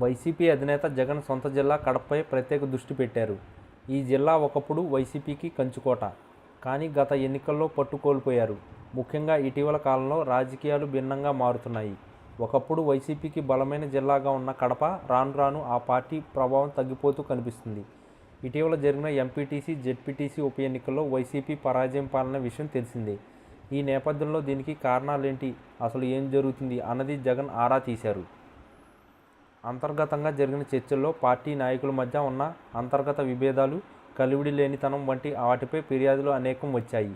YCP అధినేత జగన్ సొంత జిల్లా కడపపై ప్రత్యేక దృష్టి పెట్టారు. ఈ జిల్లా ఒకప్పుడు వైసీపీకి కంచుకోట. కానీ గత ఎన్నికల్లో పట్టుకోల్పోయారు ముఖ్యంగా ఇటీవల కాలంలో రాజకీయాలు భిన్నంగా మారుతున్నాయి. ఒకప్పుడు వైసీపీకి బలమైన జిల్లాగా ఉన్న కడప రాను రాను ఆ పార్టీ ప్రభావం తగ్గిపోతూ కనిపిస్తుంది. ఇటీవల జరిగిన ఎంపీటీసీ జెడ్పీటీసీ ఉప ఎన్నికల్లో వైసీపీ పరాజయం పాలన విషయం తెలిసిందే. ఈ నేపథ్యంలో దీనికి కారణాలేంటి? అసలు ఏం జరుగుతుంది? అన్నది జగన్ ఆరా తీశారు. అంతర్గతంగా జరిగిన చర్చల్లో పార్టీ నాయకుల మధ్య ఉన్న అంతర్గత విభేదాలు కలివిడి లేనితనం వంటి వాటిపై ఫిర్యాదులు అనేకం వచ్చాయి.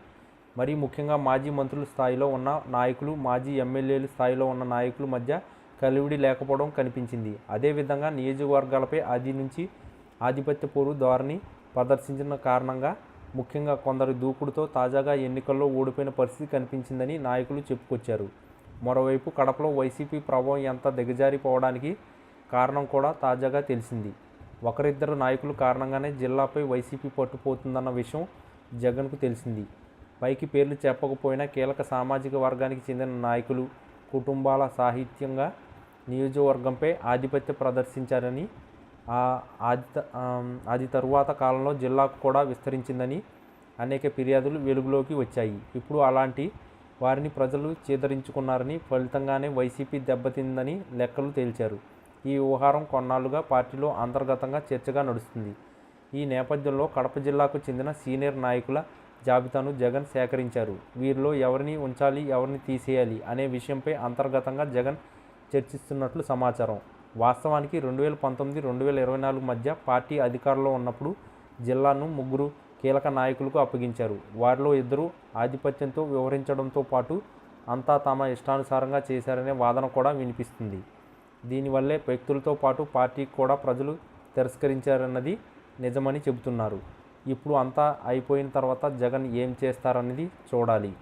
మరి ముఖ్యంగా మాజీ మంత్రుల స్థాయిలో ఉన్న నాయకులు మాజీ ఎమ్మెల్యేల స్థాయిలో ఉన్న నాయకుల మధ్య కలివిడి లేకపోవడం కనిపించింది. అదేవిధంగా నియోజకవర్గాలపై ఆది నుంచి ఆధిపత్య పోరు ధోరణి ప్రదర్శించిన కారణంగా ముఖ్యంగా కొందరు దూకుడుతో తాజాగా ఎన్నికల్లో ఓడిపోయిన పరిస్థితి కనిపించిందని నాయకులు చెప్పుకొచ్చారు. మరోవైపు కడపలో వైసీపీ ప్రభావం ఎంత దిగజారిపోవడానికి కారణం కూడా తాజాగా తెలిసింది. ఒకరిద్దరు నాయకులు కారణంగానే జిల్లాపై వైసీపీ పట్టుపోతుందన్న విషయం జగన్కు తెలిసింది. పైకి పేర్లు చెప్పకపోయినా కీలక సామాజిక వర్గానికి చెందిన నాయకులు కుటుంబాల సాహిత్యంగా నియోజకవర్గంపై ఆధిపత్య ప్రదర్శించారని ఆ ఆది అది తరువాత కాలంలో జిల్లాకు కూడా విస్తరించిందని అనేక ఫిర్యాదులు వెలుగులోకి వచ్చాయి. ఇప్పుడు అలాంటి వారిని ప్రజలు చేదరించుకున్నారని ఫలితంగానే వైసీపీ దెబ్బతిందని లెక్కలు తేల్చారు. ఈ వ్యవహారం కొన్నాళ్ళుగా పార్టీలో అంతర్గతంగా చర్చగా నడుస్తుంది. ఈ నేపథ్యంలో కడప జిల్లాకు చెందిన సీనియర్ నాయకుల జాబితాను జగన్ సేకరించారు. వీరిలో ఎవరిని ఉంచాలి ఎవరిని తీసేయాలి అనే విషయంపై అంతర్గతంగా జగన్ చర్చిస్తున్నట్లు సమాచారం. వాస్తవానికి రెండు వేల పంతొమ్మిది రెండు వేల ఇరవై నాలుగు మధ్య పార్టీ అధికారంలో ఉన్నప్పుడు జిల్లాను ముగ్గురు కీలక నాయకులకు అప్పగించారు. వారిలో ఇద్దరు ఆధిపత్యంతో వ్యవహరించడంతో పాటు అంతా తమ ఇష్టానుసారంగా చేశారనే వాదన కూడా వినిపిస్తుంది. దీనివల్లే వ్యక్తులతో పాటు పార్టీకి కూడా ప్రజలు తిరస్కరించారన్నది నిజమని చెబుతున్నారు. ఇప్పుడు అంతా అయిపోయిన తర్వాత జగన్ ఏం చేస్తారన్నది చూడాలి.